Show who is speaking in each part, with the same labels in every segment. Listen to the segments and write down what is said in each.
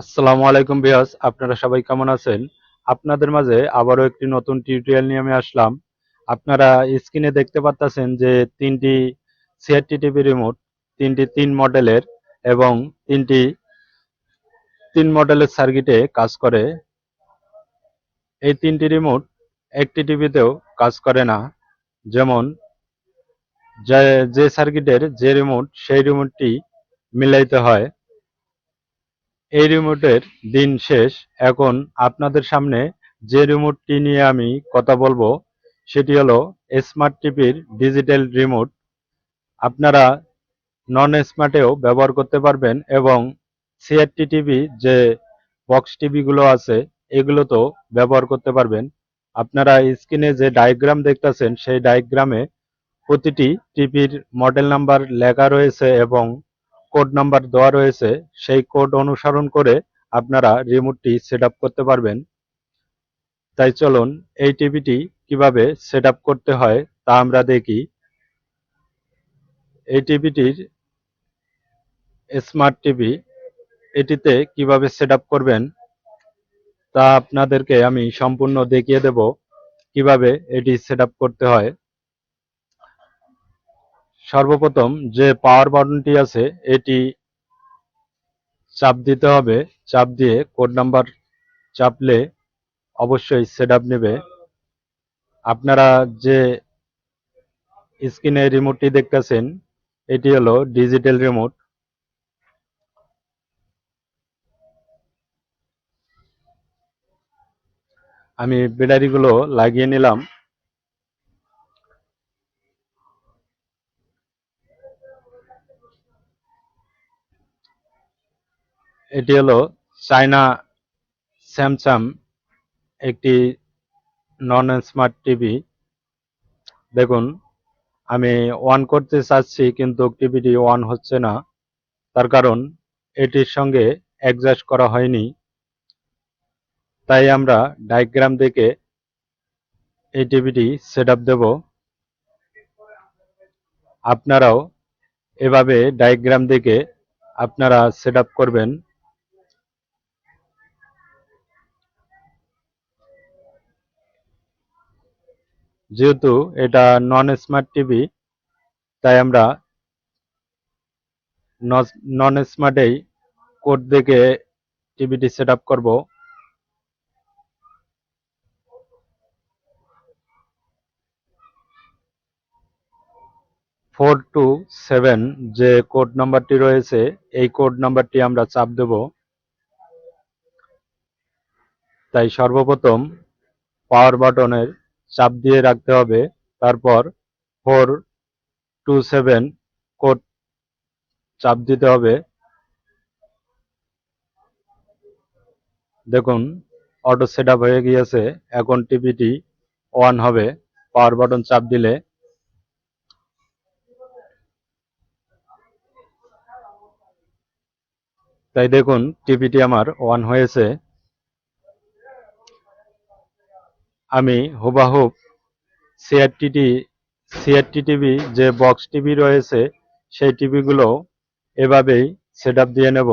Speaker 1: আসসালামু আলাইকুম বিয়াস আপনারা সবাই কেমন আছেন? আপনাদের মাঝে আবারও একটি নতুন টিউটোরিয়াল নিয়ে আমি আসলাম। আপনারা স্ক্রিনে দেখতে পাচ্ছেন যে তিনটি সিআরটি টিভি রিমোট তিনটি তিন মডেলের এবং তিনটি তিন মডেলের সার্কিটে কাজ করে। এই তিনটি রিমোট একটি টিভিতেও কাজ করে না। যেমন, যে সার্কিটের যে রিমোট সেই রিমোটটি মিলাইতে হয়। এই রিমোটের দিন শেষ। এখন আপনাদের সামনে যে রিমোটটি নিয়ে আমি কথা বলব, সেটি হলো স্মার্ট টিভির ডিজিটাল রিমোট আপনারা নন স্মার্টেও ব্যবহার করতে পারবেন এবং সিআরটি টিভি যে বক্স টিভিগুলো আছে, এগুলোতেও ব্যবহার করতে পারবেন। আপনারা স্ক্রিনে যে ডায়াগ্রাম দেখতেছেন, সেই ডায়াগ্রামে প্রতিটি টিভির মডেল নাম্বার লেখা রয়েছে এবং কোড নাম্বার দেওয়া রয়েছে, সেই কোড অনুসরণ করে আপনারা রিমোটটি সেট করতে পারবেন। তাই চলুন, এই টিভিটি কীভাবে সেট করতে হয় তা আমরা দেখি। এই টিভিটির স্মার্ট টিভি এটিতে কীভাবে সেট করবেন তা আপনাদেরকে আমি সম্পূর্ণ দেখিয়ে দেব, কীভাবে এটি সেট করতে হয়। সর্বপ্রথম যে পাওয়ার বাটনটি আছে, এটি চাপ দিতে হবে। চাপ দিয়ে কোড নাম্বার চাপলে অবশ্যই সেট আপ নেবে। আপনারা যে স্ক্রিনে রিমোটটি দেখতেছেন, এটি হলো ডিজিটাল রিমোট আমি ব্যাটারিগুলো লাগিয়ে নিলাম। এটি হলো চায়না স্যামসাং একটি নন স্মার্ট টিভি। দেখুন, আমি অন করতে চাচ্ছি কিন্তু টিভিটি অন হচ্ছে না। তার কারণ, এটির সঙ্গে অ্যাডজাস্ট করা হয়নি। তাই আমরা ডায়াগ্রাম দেখে এই টিভিটি সেট আপ দেব। আপনারাও এভাবে ডায়াগ্রাম দেখে আপনারা সেট করবেন। যেহেতু এটা নন স্মার্ট টিভি তাই আমরা নন স্মার্টেই কোড দেখে টিভিটি সেট আপ করব। ফোর টু সেভেন যে কোড নাম্বারটি রয়েছে, এই কোড নাম্বারটি আমরা চাপ দেব। তাই সর্বপ্রথম পাওয়ার বাটনের চাপ দিয়ে রাখতে হবে। তারপর ফোর টু সেভেন কোড চাপ দিতে হবে। দেখুন অটো সেট হয়ে গিয়েছে। এখন টিভিটি অন হবে। পাওয়ার বাটন চাপ দিলে তাই দেখুন টিভিটি আমার অন হয়েছে। আমি হুবাহুব সিআরটিটি সিআরটি টিভি যে বক্স টিভি রয়েছে, সেই টিভিগুলো এভাবেই সেট দিয়ে নেব।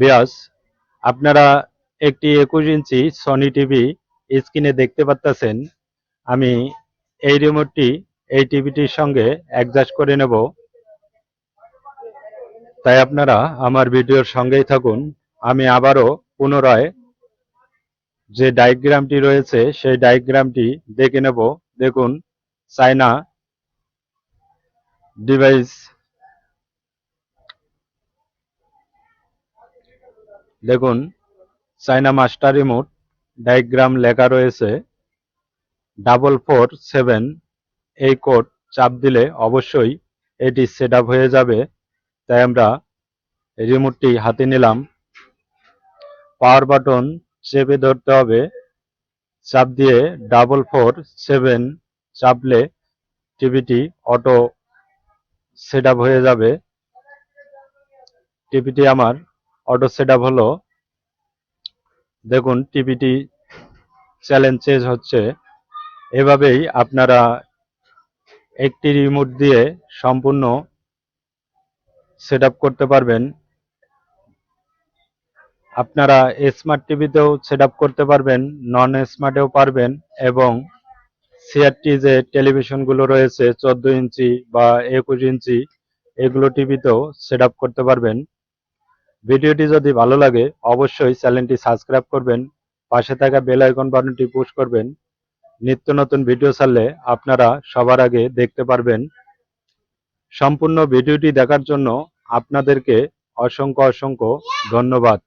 Speaker 1: বিয়াস, আপনারা একটি একুশ ইঞ্চি সনি টিভি স্ক্রিনে দেখতে পাচ্ছেন আমি এই রিমোটটি এই টিভিটির সঙ্গে অ্যাডজাস্ট করে নেব। তাই আপনারা আমার ভিডিওর সঙ্গেই থাকুন। আমি আবারও পুনরায় যে ডায়াগ্রামটি রয়েছে, সেই ডায়াগ্রামটি দেখে নেব। দেখুন চায়না ডিভাইস দেখুন চাইনা মাস্টার রিমোট ডায়াগ্রাম লেখা রয়েছে। ডাবল ফোর সেভেন এই কোড চাপ দিলে অবশ্যই এটি সেট হয়ে যাবে। তাই আমরা রিমোটটি হাতে নিলাম। পাওয়ার বাটন চেপে ধরতে হবে। চাপ দিয়ে ডাবল ফোর সেভেন চাপলে টিভিটি অটো সেট হয়ে যাবে। টিভিটি আমার অটো সেট হলো। দেখুন টিভিটি চ্যালেঞ্জ চেঞ্জ হচ্ছে। এভাবেই আপনারা একটি রিমোট দিয়ে সম্পূর্ণ সেট করতে পারবেন। আপনারা স্মার্ট টিভিতেও সেট করতে পারবেন নন স্মার্টেও পারবেন এবং সিআরটি যে টেলিভিশনগুলো রয়েছে, চোদ্দ ইঞ্চি বা একুশ ইঞ্চি, এগুলো টিভিতেও সেট করতে পারবেন। ভিডিওটি যদি ভালো লাগে, অবশ্যই চ্যানেলটি সাবস্ক্রাইব করবেন, পাশে থাকা বেল আইকন বাটনটি পুশ করবেন। নিত্য নতুন ভিডিও ছাড়লে আপনারা সবার আগে দেখতে পারবেন। সম্পূর্ণ ভিডিওটি দেখার জন্য আপনাদেরকে অসংখ্য অসংখ্য ধন্যবাদ।